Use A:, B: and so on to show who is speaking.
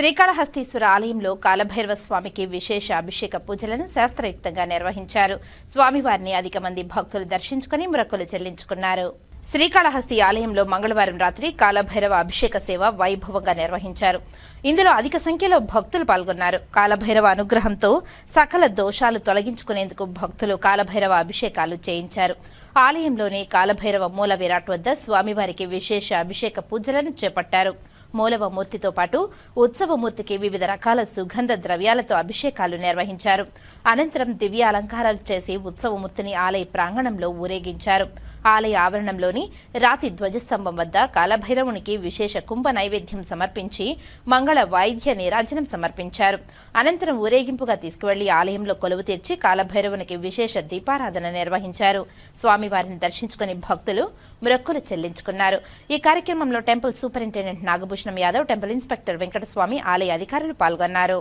A: శ్రీకాళహస్తీశ్వర ఆలయంలో కాలభైరవ స్వామికి విశేష అభిషేక పూజలను శాస్త్రయుక్తంగా నిర్వహించారు. స్వామివారిని అధిక మంది భక్తులు దర్శించుకుని మొక్కులు చెల్లించుకున్నారు. శ్రీకాళహస్తి ఆలయంలో మంగళవారం రాత్రి కాలభైరవ అభిషేక సేవ వైభవంగా నిర్వహించారు. ఇందులో అధిక సంఖ్యలో భక్తులు పాల్గొన్నారు. కాలభైరవ అనుగ్రహంతో సకల దోషాలు తొలగించుకునేందుకు భక్తులు కాలభైరవ అభిషేకాలు చేయించారు. ఆలయంలోని కాలభైరవ మూల విరాట్ వద్ద స్వామివారికి విశేష అభిషేక పూజలను చేపట్టారు. మూలవ మూర్తితో పాటు ఉత్సవమూర్తికి వివిధ రకాల సుగంధ ద్రవ్యాలతో అభిషేకాలు నిర్వహించారు. అనంతరం దివ్య అలంకారాలు చేసి ఉత్సవమూర్తిని ఆలయ ప్రాంగణంలో ఊరేగించారు. ఆలయ ఆవరణంలోని రాతి ధ్వజస్తంభం వద్ద కాలభైరవునికి విశేష కుంభ నైవేద్యం సమర్పించి మంగళ వాయిద్య నీరాజనం సమర్పించారు. అనంతరం ఊరేగింపుగా తీసుకువెళ్ళి ఆలయంలో కొలువు తీర్చి కాలభైరవునికి విశేష దీపారాధన నిర్వహించారు. స్వామివారిని దర్శించుకుని భక్తులు మొక్కులు చెల్లించుకున్నారు. ఈ కార్యక్రమంలో temple superintendent Nagabhushanam Yadav temple inspector Venkataswamy ఆలయ అధికారులు పాల్గొన్నారు.